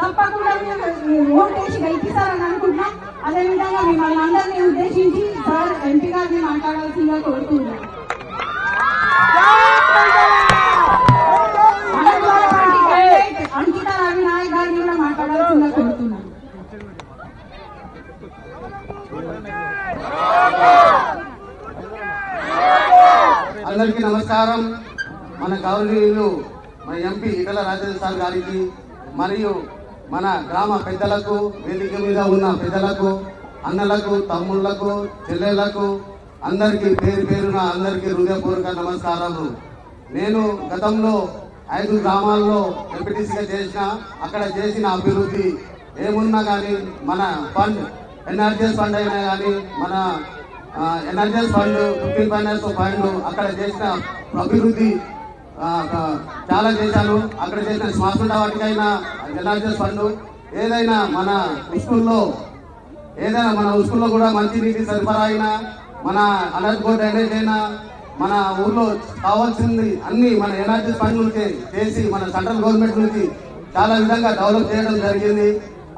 తప్పకుండా ఓటేసి గెలిపిస్తారని అనుకుంటున్నాం. అదేవిధంగా మిమ్మల్ని అందరినీ ఉద్దేశించి సార్ ఎంపీ గారిని మాట్లాడాల్సిందిగా కోరుతున్నాం గారిని కూడా కోరుతున్నాం. అందరికీ నమస్కారం. మన గౌరవీయులు మన ఎంపీ ఇటల రాజేంద్ర సార్ గారికి మరియు మన గ్రామ పెద్దలకు వేదిక మీద ఉన్న పెద్దలకు అన్నలకు తమ్ముళ్ళకు చెల్లెళ్ళకు అందరికీ పేరు పేరున అందరికీ హృదయపూర్వక నమస్కారాలు నేను గతంలో ఐదు గ్రామాల్లో ఎంపీటీసీగా చేసిన అక్కడ చేసిన అభివృద్ధి ఏమున్నా కానీ మన ఫండ్ ఎన్ఆర్జీఎస్ ఫండ్ అయినా కానీ మన NRGS fund fifteen finance fund అక్కడ చేసిన అభివృద్ధి చాలా చేశాను అక్కడ చేసిన శ్వాసండ వాటికైనా జనార్దన్ ఫండ్ ఏదైనా మన స్కూల్లో ఏదైనా మన స్కూల్లో కూడా మంచినీటి సరఫరా అయినా మన అనంతపూర్ డ్రైనేజ్ అయినా మన ఊర్లో కావాల్సింది అన్ని మన ఎనర్జీ ఫండ్ నుంచి చేసి మన సెంట్రల్ గవర్నమెంట్ నుంచి చాలా విధంగా డెవలప్ చేయడం జరిగింది.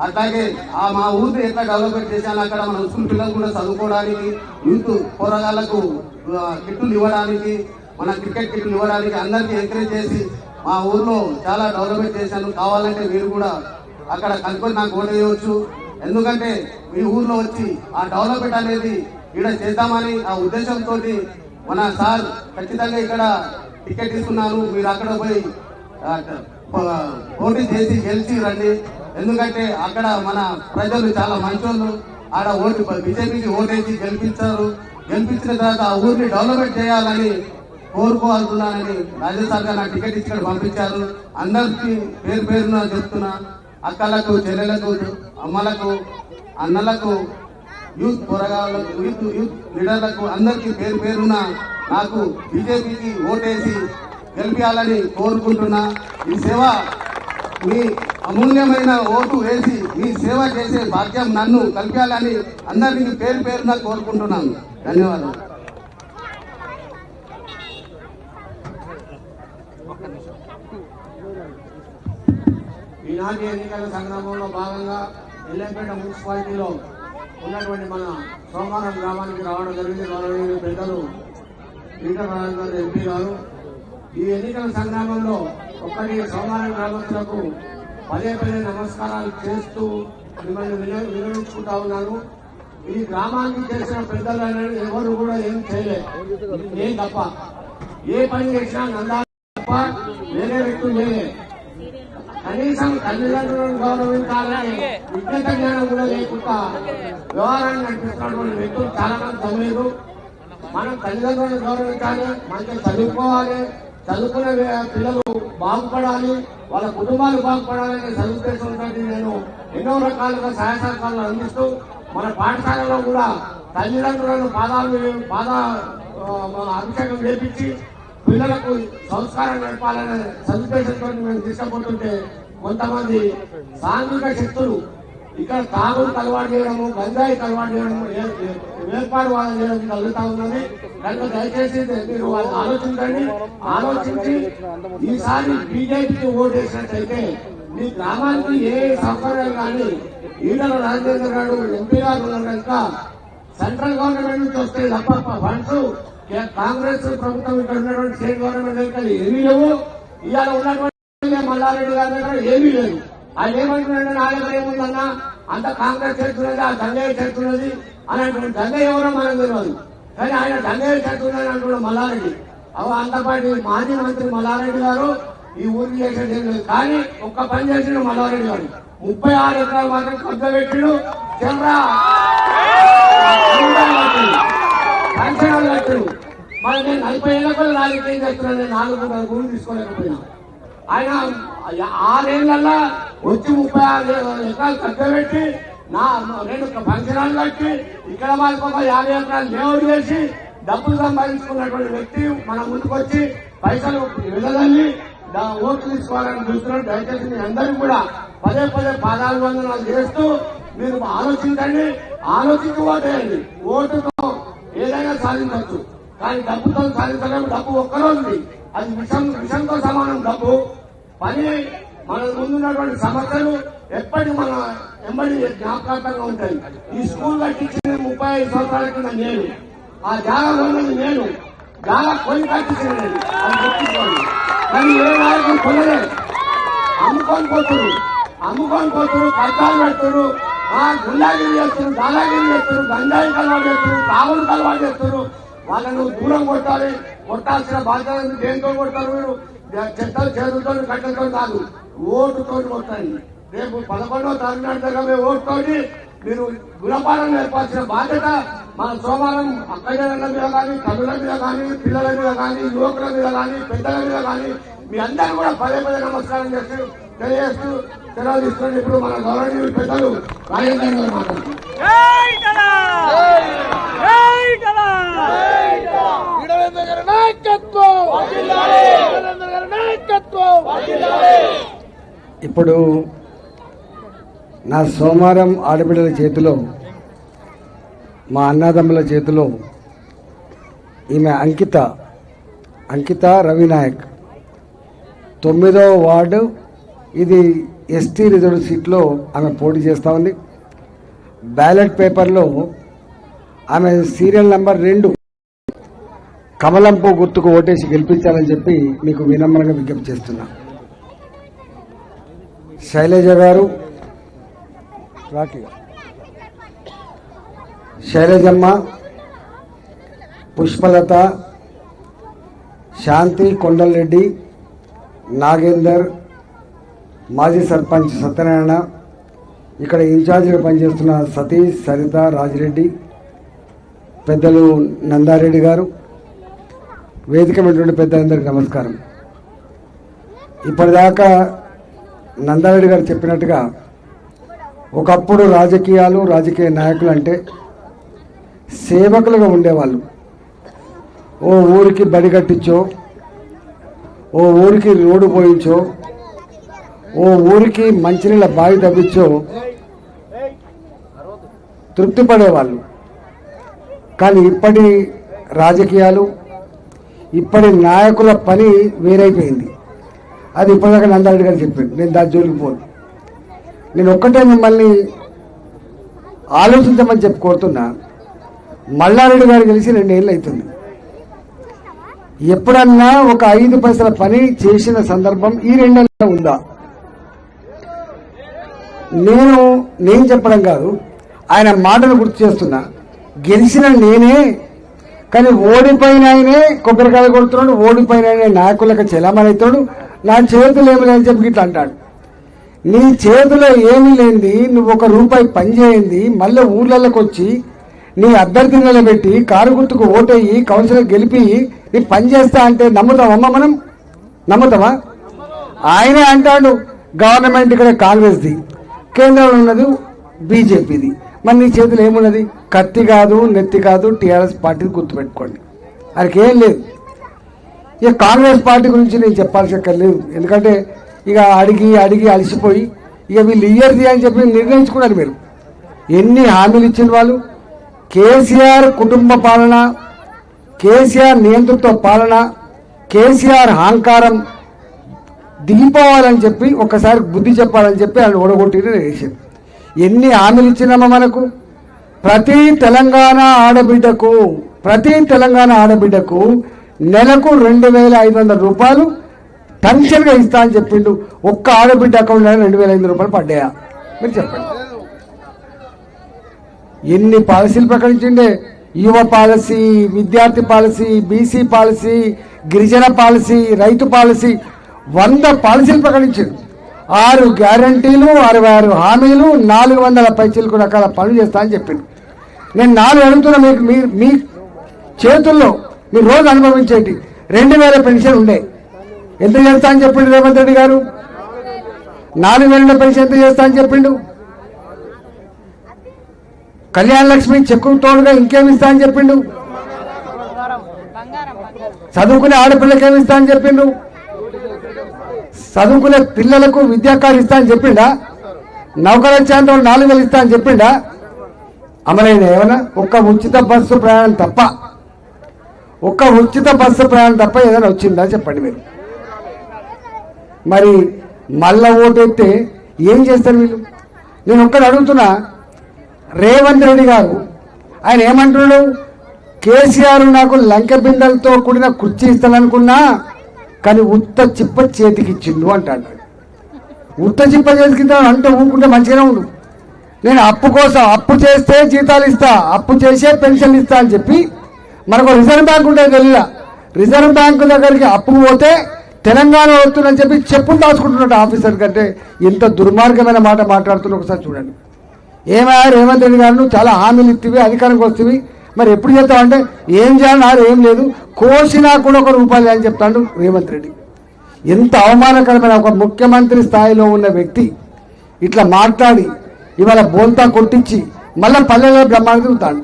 అట్లాగే ఆ మా ఊరిని ఎట్లా డెవలప్మెంట్ చేశాను అక్కడ మన స్కూల్ పిల్లలు కూడా చదువుకోవడానికి యూత్ పోరగాళ్ళకు కిట్టులు ఇవ్వడానికి మన క్రికెట్ కిట్లు ఇవ్వడానికి అందరికీ ఎంకరేజ్ చేసి మా ఊర్లో చాలా డెవలప్మెంట్ చేశాను కావాలంటే మీరు కూడా అక్కడ కనుక్కొని నాకు ఓటు చేయవచ్చు ఎందుకంటే మీ ఊర్లో వచ్చి ఆ డెవలప్మెంట్ అనేది ఇక్కడ చేద్దామని ఆ ఉద్దేశంతో మన సార్ ఖచ్చితంగా ఇక్కడ టికెట్ తీసుకున్నారు మీరు అక్కడ పోయి పోటీ చేసి గెలిచి రండి ఎందుకంటే అక్కడ మన ప్రజలు చాలా మంచోళ్ళు ఆడ ఓటు బీజేపీకి ఓటేసి గెలిపించారు గెలిపించిన తర్వాత ఆ ఊరిని డెవలప్మెంట్ చేయాలని కోరుకోవాలన్నానని రాజస్థాన్ గారు నా టికెట్ ఇచ్చి పంపించారు. అందరికి పేరు పేరున చెప్తున్నా అక్కలకు చెల్లెలకు అమ్మలకు అన్నలకు యూత్ పోరగాళ్ళకు యూత్ యూత్ లీడర్లకు అందరికీ పేరు పేరున నాకు బీజేపీకి ఓటేసి గెలిపించాలని కోరుకుంటున్నా. ఈ సేవ మీ అమూల్యమైన ఓటు వేసి మీ సేవ చేసే భాగ్యం నన్ను కల్పించాలని అందరికీ పేరు పేరున కోరుకుంటున్నాను. ధన్యవాదాలు. ఈనాటి ఎన్నికల సంగ్రామంలో భాగంగా ఎల్లంపేట మున్సిపాలిటీలో ఉన్నటువంటి మన సోమవారం గ్రామానికి రావడం జరిగింది. గౌరవనీయులు పెద్దలు పీటర్ ఎంపీ గారు. ఈ ఎన్నికల సంగ్రామంలో ఒక్కటి సోమవారం గ్రామస్తులకు పదే పదే నమస్కారాలు చేస్తూ మిమ్మల్ని వినియోగించుకుంటా ఉన్నాను. ఈ గ్రామానికి చేసిన పెద్దలు అనేది ఎవరు కూడా ఏం చేయలేదు నేను తప్ప. ఏ పని చేసినా నందా తప్ప వేరే వ్యక్తులు చేయలేదు కనీసం తల్లిదండ్రులను గౌరవించాలని విజ్ఞత జ్ఞానం కూడా లేకుండా వ్యవహారాన్ని నడిపిస్తున్నటువంటి వ్యక్తులు చాలా మంది చదివారు. మనం తల్లిదండ్రులను గౌరవించాలి మంచిగా చదువుకోవాలి చదువుకునే పిల్లలు బాగుపడాలి వాళ్ళ కుటుంబాలు బాగుపడాలనే సదుద్దేశంతో నేను ఎన్నో రకాలుగా సహాయ సహకారాలు అందిస్తూ మన పాఠశాలలో కూడా తల్లిదండ్రులను పాదాలు పాద అభిషేకం చేపించి పిల్లలకు సంస్కారం నడపాలనే సదుద్దేశంతో మేము తీసుకుపోతుంటే కొంతమంది సాంఘిక శక్తులు ఇక్కడ తాగుడు అలవాటు చేయడము గంజాయి అలవాటు చేయడము వేర్పాటు వాదం చేయడం కలుగుతా ఉన్నది. కనుక దయచేసి మీరు వాళ్ళని ఆలోచించండి. ఆలోచించి ఈసారి బీజేపీకి ఓటేసినట్టయితే మీ గ్రామానికి ఏ సౌకర్యాలు కానీ ఈటల రాజేంద్ర గారు ఎంపీ గారు ఉన్నారు కనుక సెంట్రల్ గవర్నమెంట్ నుంచి వస్తే తప్ప ఫండ్స్ కాంగ్రెస్ ప్రభుత్వం ఇక్కడ ఉన్నటువంటి స్టేట్ గవర్నమెంట్ దగ్గర ఏమీ లేవు. ఇవాళ ఉన్నటువంటి మల్లారెడ్డి గారి దగ్గర ఏమీ లేదు. ఆయన ఏమంటున్నాడు నా దగ్గర ఏముందన్నా అంత కాంగ్రెస్ చేస్తున్నది ఆ దంగయ్య చేస్తున్నది అనేటువంటి దంగయ్య ఎవరో మనకు తెలియదు. కానీ ఆయన దంగయ్య చేస్తున్నది అంటున్నాడు మల్లారెడ్డి. అవ అంతపాటి మాజీ మంత్రి మల్లారెడ్డి గారు ఈ ఊరికి చేసేది లేదు. కానీ ఒక్క పని చేసిన మల్లారెడ్డి గారు. ముప్పై ఆరు ఎకరాలు మాత్రం కబ్జా పెట్టిడు. చంద్రా పెన్షన్ కట్టడు మరి నేను నలభై ఏళ్ళ కూడా రాజకీయం చేస్తున్నాను? నేను నాలుగు వందల భూమి తీసుకోలేకపోయినా. ఆయన ఆరేళ్ళలో వచ్చి ముప్పై ఆరు ఎకరాలు తగ్గబెట్టి నా రెండు ఫంక్షన్ కట్టి ఇక్కడ వాళ్ళకొక యాభై ఎకరాలు లేఅవుట్ చేసి డబ్బులు సంపాదించుకున్నటువంటి వ్యక్తి మన ముందుకు వచ్చి పైసలు వెళ్ళదని ఓట్లు తీసుకోవాలని చూస్తున్నాడు దయచేసి మీ అందరికీ కూడా పదే పదే పాదాలు వందనాలు చేస్తూ మీరు ఆలోచించండి. ఆలోచించి ఓటేయండి ఓటుతో ఏదైనా సాధించవచ్చు. కానీ డబ్బుతో సాధించడం డబ్బు ఒక్కరోజుది అది విషం విషంతో సమానం డబ్బు. పని మన ముందున్నటువంటి సమస్యలు ఎప్పటి మన ఎంబడి జ్ఞాపకార్థంగా ఉంటాయి. ఈ స్కూల్ కట్టించిన ముప్పై ఐదు సంవత్సరాల కింద నేను. ఆ జాగా ఉన్నది నేను. జాగా కొని కట్టించింది నేను. అది గుర్తుంచుకోండి. కానీ ఏ నాయకులు కొనలేదు. అమ్ముకొని పోతున్నారు అమ్ముకొని పోతున్నారు కట్టాలు పెడుతున్నారు ఆ గుండాగిరి చేస్తారు దాదాగిరి చేస్తారు గంజాయి కలవాటు చేస్తారు తాగుడు కలవాటు చేస్తారు వాళ్ళను దూరం కొట్టాలి. కొట్టాల్సిన బాధ్యత ఉంది. దేంతో కొడతారు మీరు చెత్తలు చేతులతో కట్టలతో కాదు ఓటుతో కొట్టాలి రేపు పదకొండవ తారీఖు మేము ఓటుతోటి మీరు గుణపాలన నేర్పాల్సిన బాధ్యత మన సోమవారం అక్కజనుల మీద కానీ తల్లుల మీద కానీ పిల్లల మీద కానీ యువకుల మీద కానీ పెద్దల మీద కానీ మీ అందరూ కూడా పదే పదే నమస్కారం చేస్తారు తెలియజేస్తూ సెలవు తీసుకొని ఇప్పుడు మన గౌరవనీయులు పెద్దలు రాజేంద్ర గారు ఇప్పుడు నా సోమవారం ఆడబిడ్డల చేతిలో మా అన్నదమ్ముల చేతిలో ఈమె అంకిత అంకిత రవినాయక్ తొమ్మిదవ వార్డు ఇది ఎస్టీ రిజర్వ్ సీట్లో ఆమె పోటీ చేస్తూ ఉంది. బ్యాలెట్ పేపర్లో ఆమె సీరియల్ నెంబర్ రెండు కమలంపు గుర్తుకు ఓటేసి గెలిపించాలని చెప్పి మీకు వినమ్రంగా విజ్ఞప్తి చేస్తున్నా. శైలజ గారు శైలజమ్మ పుష్పలత శాంతి కొండలరెడ్డి నాగేందర్ మాజీ సర్పంచ్ సత్యనారాయణ ఇక్కడ ఇన్ఛార్జిగా పనిచేస్తున్న సతీష్ సరిత రాజిరెడ్డి పెద్దలు నందారెడ్డి గారు వేదిక ఉన్నటువంటి పెద్దలందరికీ నమస్కారం. ఇప్పటిదాకా నందారెడ్డి గారు చెప్పినట్టుగా ఒకప్పుడు రాజకీయాలు రాజకీయ నాయకులు అంటే సేవకులుగా ఉండేవాళ్ళు. ఓ ఊరికి బడి కట్టించో ఓ ఊరికి రోడ్డు పోయించో ఓ ఊరికి మంచినీళ్ళ బావి తవ్వించో. తృప్తి పడేవాళ్ళు కానీ ఇప్పటి రాజకీయాలు ఇప్పటి నాయకుల పని వేరైపోయింది. అది ఇప్పటిదాకా నందారెడ్డి గారు చెప్పాడు నేను దాని జోలికి పోను. నేను ఒక్కటే మిమ్మల్ని ఆలోచించమని చెప్పి కోరుతున్నా. మల్లారెడ్డి గారు కలిసి రెండేళ్ళు అవుతుంది ఎప్పుడన్నా ఒక ఐదు పైసల పని చేసిన సందర్భం ఈ రెండేళ్ళలో ఉందా? నేను నేను చెప్పడం కాదు. ఆయన మాటలు గుర్తు చేస్తున్నా. గెలిచిన నేనే కానీ ఓడిపోయిన ఆయనే కొబ్బరికాయ కొడుతున్నాడు ఓడిపోయిన ఆయనే నాయకులకు చెలమనవుతాడు నా చేతులు ఏమి లేని చెప్పి ఇట్లా అంటాడు. నీ చేతిలో ఏమీ లేనిది నువ్వు ఒక రూపాయి పని మళ్ళీ ఊర్లలోకి వచ్చి నీ అభ్యర్థి నిలబెట్టి కారు గుర్తుకు ఓటేయి కౌన్సిలర్ గెలిపి నీ పని చేస్తా అంటే నమ్ముతామమ్మా మనం? నమ్ముతామా ఆయనే అంటాడు గవర్నమెంట్ ఇక్కడ కాంగ్రెస్ది. కేంద్రంలో ఉన్నది బీజేపీది. మరి నీ చేతిలో ఏమున్నది? కత్తి కాదు నెత్తి కాదు టీఆర్ఎస్ పార్టీని గుర్తుపెట్టుకోండి. ఆయనకి ఏం లేదు. ఇక కాంగ్రెస్ పార్టీ గురించి నేను చెప్పాల్సి లేదు ఎందుకంటే ఇక అడిగి అడిగి అలసిపోయి ఇక వీళ్ళు ఇయ్యర్ది అని చెప్పి నిర్ణయించుకున్నారు మీరు. ఎన్ని హామీలు ఇచ్చిన వాళ్ళు? కేసీఆర్ కుటుంబ పాలన కేసీఆర్ నియంతృత్వ పాలన కేసీఆర్ అహంకారం దిగిపోవాలని చెప్పి ఒక్కసారి బుద్ధి చెప్పాలని చెప్పి వాళ్ళు ఓడగొట్టిన వేసింది ఎన్ని హామీలు ఇచ్చినామా మనకు? ప్రతి తెలంగాణ ఆడబిడ్డకు ప్రతి తెలంగాణ ఆడబిడ్డకు నెలకు రెండు వేల ఐదు వందల రూపాయలు టెన్షన్గా ఇస్తా అని చెప్పిండు. ఒక్క ఆడబిడ్డ అకౌంట్లో రెండు వేల ఐదు రూపాయలు పడ్డాయా? మీరు చెప్పండి. ఎన్ని పాలసీలు ప్రకటించిండే? యువ పాలసీ విద్యార్థి పాలసీ బీసీ పాలసీ గిరిజన పాలసీ రైతు పాలసీ వంద పాలసీలు ప్రకటించిండు ఆరు గ్యారంటీలు అరవై ఆరు హామీలు నాలుగు వందల పైచీలకు రకాల పనులు చేస్తా అని చెప్పిండు నేను నాలుగు అడుగుతున్నా మీకు మీ మీ చేతుల్లో మీరు రోజు అనుభవించేటి. రెండు వేల పెన్షన్ ఉండే. ఎంత చేస్తా అని చెప్పిండు రేవంత్ రెడ్డి గారు? నాలుగు వేల పెన్షన్ ఎంత చేస్తా అని చెప్పిండు? కళ్యాణ లక్ష్మి చెక్కు తోడుగా ఇంకేమి ఇస్తా అని చెప్పిండు? చదువుకునే ఆడపిల్లకి ఏమి ఇస్తా అని చెప్పిండు? చదువుకునే పిల్లలకు విద్యా కార్డు ఇస్తా అని చెప్పిండా? నౌకరు వచ్చేంత వాళ్ళు నాలుగు వేలు ఇస్తా అని చెప్పిండా? అమలైన ఏమన్నా? ఒక్క ఉచిత బస్సు ప్రయాణం తప్ప. ఒక్క ఉచిత బస్సు ప్రయాణం తప్ప ఏదైనా వచ్చిందా? చెప్పండి మీరు. మరి మళ్ళా ఓటెత్తే ఏం చేస్తారు వీళ్ళు? నేను ఒక్కడు అడుగుతున్నా. రేవంత్ రెడ్డి గారు ఆయన ఏమంటున్నాడు? కేసీఆర్ నాకు లంక బిందెలతో కూడిన కుర్చీ ఇస్తాననుకున్నా కానీ ఉత్త చిప్ప చేతికి ఇచ్చిండు అంటాడు. ఉత్త చిప్ప చేతికి ఇస్తాను అంటే ఊరుకుంటే మంచిగానే ఉండు. నేను అప్పు కోసం అప్పు చేస్తే జీతాలు ఇస్తా అప్పు చేసే పెన్షన్ ఇస్తా అని చెప్పి మనకు రిజర్వ్ బ్యాంక్ ఉంటే తెలియదా రిజర్వ్ బ్యాంక్ దగ్గరికి అప్పు పోతే తెలంగాణ వస్తుందని చెప్పి చెప్పులు దాచుకుంటున్నాడు ఆఫీసర్ కంటే. ఇంత దుర్మార్గమైన మాట మాట్లాడుతున్న ఒకసారి చూడండి. ఏమయ్యారు రేవంత్ రెడ్డి గారు చాలా హామీలు ఇచ్చివి అధికారంకి వస్తుంది మరి ఎప్పుడు చేస్తావంటే ఏం చేయాలన్నారు ఏం లేదు కోసినా కూడా ఒక రూపాయలు అని చెప్తాడు రేవంత్ రెడ్డి. ఎంత అవమానకరమైన ఒక ముఖ్యమంత్రి స్థాయిలో ఉన్న వ్యక్తి ఇట్లా మాట్లాడి ఇవాళ బోల్తా కొట్టించి మళ్ళీ పల్లెలో బ్రహ్మాండ తిరుగుతాడు.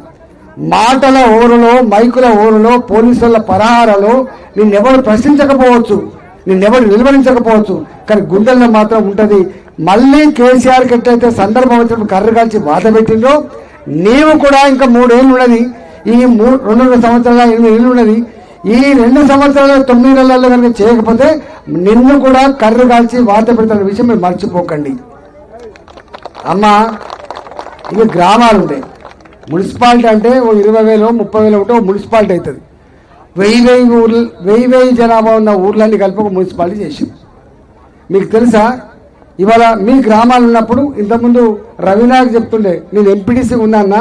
మాటల ఓరులో మైకుల ఓరులో పోలీసుల పరహారలో నిన్నెవరు ప్రశ్నించకపోవచ్చు నిన్నెవరు నిలువరించకపోవచ్చు కానీ గుండెల్లో మాత్రం ఉంటుంది. మళ్ళీ కేసీఆర్కి ఎట్లయితే సందర్భం వచ్చినప్పుడు కర్ర కాల్చి వాత పెట్టిందో నీవు కూడా ఇంకా మూడేళ్ళు ఉన్నది ఈ మూడు రెండు సంవత్సరాల ఎనిమిది ఏళ్ళు ఉన్నది ఈ రెండు సంవత్సరాల తొమ్మిది నెలల్లో కనుక చేయకపోతే నిన్ను కూడా కర్రు కాల్చి వాత పెడతాడు విషయం మీరు మర్చిపోకండి. అమ్మ ఇవి గ్రామాలు ఉంటాయి మున్సిపాలిటీ అంటే ఓ ఇరవై వేలు ముప్పై వేలు ఒకటో మున్సిపాలిటీ అవుతుంది వెయ్యి వెయ్యి ఊర్లు వెయ్యి వెయ్యి జనాభా ఉన్న ఊర్లన్నీ కలిపి ఒక మున్సిపాలిటీ చేసాం మీకు తెలుసా? ఇవాళ మీ గ్రామాలు ఉన్నప్పుడు ఇంతకుముందు రవినాగ్ చెప్తుండే నేను ఎంపీటీసీ ఉన్నా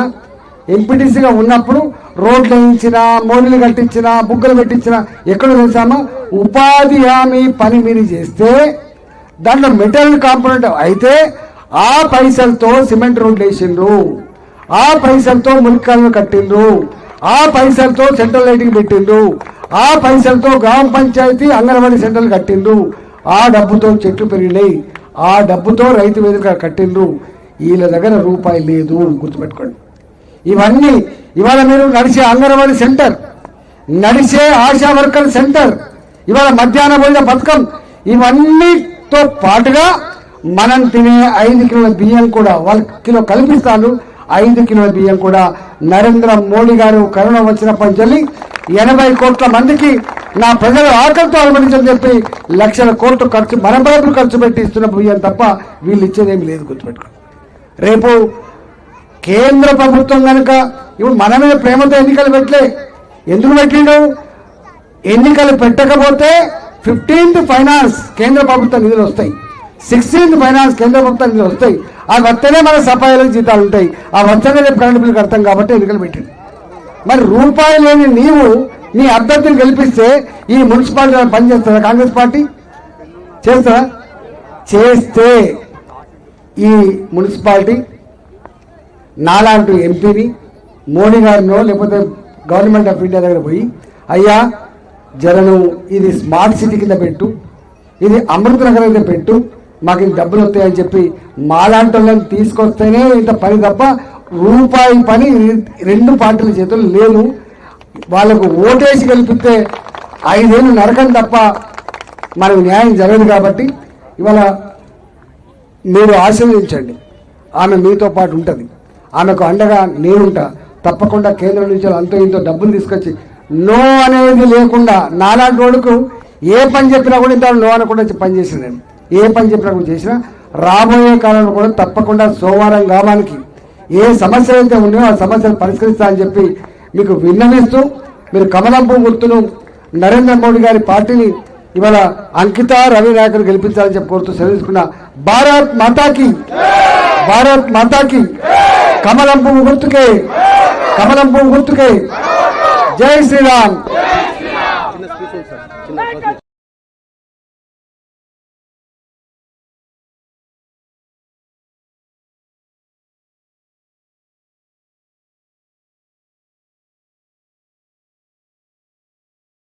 ఎంపీటీసీగా ఉన్నప్పుడు రోడ్లు వేయించిన మోరీలు కట్టించిన బుగ్గలు పెట్టించిన ఎక్కడ చూసామా? ఉపాధి హామీ పని మీరు చేస్తే దాంట్లో మెటీరియల్ కాంపోనెంట్ అయితే ఆ పైసలతో సిమెంట్ రోడ్లు వేసిండ్రు. ఆ పైసలతో ములికాలను కట్టిండ్రు. ఆ పైసలతో సెంట్రల్ లైటింగ్ పెట్టిండ్రు. ఆ పైసలతో గ్రామ పంచాయతీ అంగన్వాడీ సెంటర్లు కట్టిండ్రు. ఆ డబ్బుతో చెట్లు పెరిగినాయి. ఆ డబ్బుతో రైతు వేదిక కట్టిండ్రు. వీళ్ళ దగ్గర రూపాయి లేదు గుర్తుపెట్టుకోండి. ఇవన్నీ ఇవాళ మీరు నడిచే అంగన్వాడీ సెంటర్ నడిచే ఆశా వర్కర్ సెంటర్ ఇవాళ మధ్యాహ్న భోజన పథకం ఇవన్నీతో పాటుగా మనం తినే ఐదు కిలోల బియ్యం కూడా వాళ్ళ కిలో కల్పిస్తాను. ఐదు కిలోల బియ్యం కూడా నరేంద్ర మోడీ గారు కరోనా వచ్చినప్పటి నుంచి ఎనభై కోట్ల మందికి నా ప్రజలు ఆకలితో అనుమతించని చెప్పి లక్షల కోట్లు ఖర్చు మన బయటకు ఖర్చు పెట్టి ఇస్తున్న బియ్యం తప్ప వీళ్ళు ఇచ్చేదేమి లేదు గుర్తుపెట్టుకోండి రేపు కేంద్ర ప్రభుత్వం కనుక ఇప్పుడు మన మీద ప్రేమతో ఎన్నికలు పెట్టలే. ఎందుకు పెట్టిండు? ఎన్నికలు పెట్టకపోతే ఫిఫ్టీన్త్ ఫైనాన్స్ కేంద్ర ప్రభుత్వ నిధులు వస్తాయి. సిక్స్టీన్త్ ఫైనాన్స్ కేంద్ర ప్రభుత్వ నిధులు వస్తాయి. ఆ వస్తేనే మన సఫాయిలకు జీతాలు ఉంటాయి. ఆ వస్తేనే రేపు కరెంట్ బిల్లు కడతాం కాబట్టి ఎన్నికలు పెట్టిండు. మరి రూపాయి లేని నీవు నీ అభ్యర్థిని గెలిపిస్తే ఈ మున్సిపాలిటీ పనిచేస్తుందా కాంగ్రెస్ పార్టీ? చేస్తారా? చేస్తే ఈ మున్సిపాలిటీ నాలాంటి ఎంపీని మోడీ గారినో లేకపోతే గవర్నమెంట్ ఆఫ్ ఇండియా దగ్గర పోయి అయ్యా జరను ఇది స్మార్ట్ సిటీ కింద పెట్టు ఇది అమృత నగర్ కింద పెట్టు మాకు డబ్బులు వస్తాయని చెప్పి మాలాంటి వాళ్ళని తీసుకొస్తేనే ఇంత పని తప్ప రూపాయి పని రెండు పార్టీల చేతులు లేను వాళ్ళకు ఓటేసి కల్పిస్తే ఐదేళ్ళు నరకం తప్ప మనకు న్యాయం జరగదు కాబట్టి ఇవాళ మీరు ఆశీర్వదించండి. ఆమె మీతో పాటు ఉంటుంది. ఆమెకు అండగా నేనుంటా తప్పకుండా కేంద్రం నుంచి అంతో ఇంతో డబ్బులు తీసుకొచ్చి నో అనేది లేకుండా నాలాంటి వాడుకు ఏ పని చెప్పినా కూడా ఇంత నో అనకుండా పని చేసిన నేను ఏ పని చెప్పినా కూడా చేసినా రాబోయే కాలంలో కూడా తప్పకుండా సోమవారం గ్రామానికి ఏ సమస్యలు అయితే ఉన్నాయో ఆ సమస్యలు పరిష్కరిస్తా అని చెప్పి మీకు విన్నవిస్తూ మీరు కమలంపు గుర్తును నరేంద్ర మోడీ గారి పార్టీని ఇవాళ అంకిత రవి నాయకులు గెలిపించాలని చెప్పి కోరుతూ సెలవుకున్న భారత్ మాతాకి. భారత్ మాతాకి. కమలంపు గుర్తుకే. కమలంపు గుర్తుకే. జై శ్రీరామ్.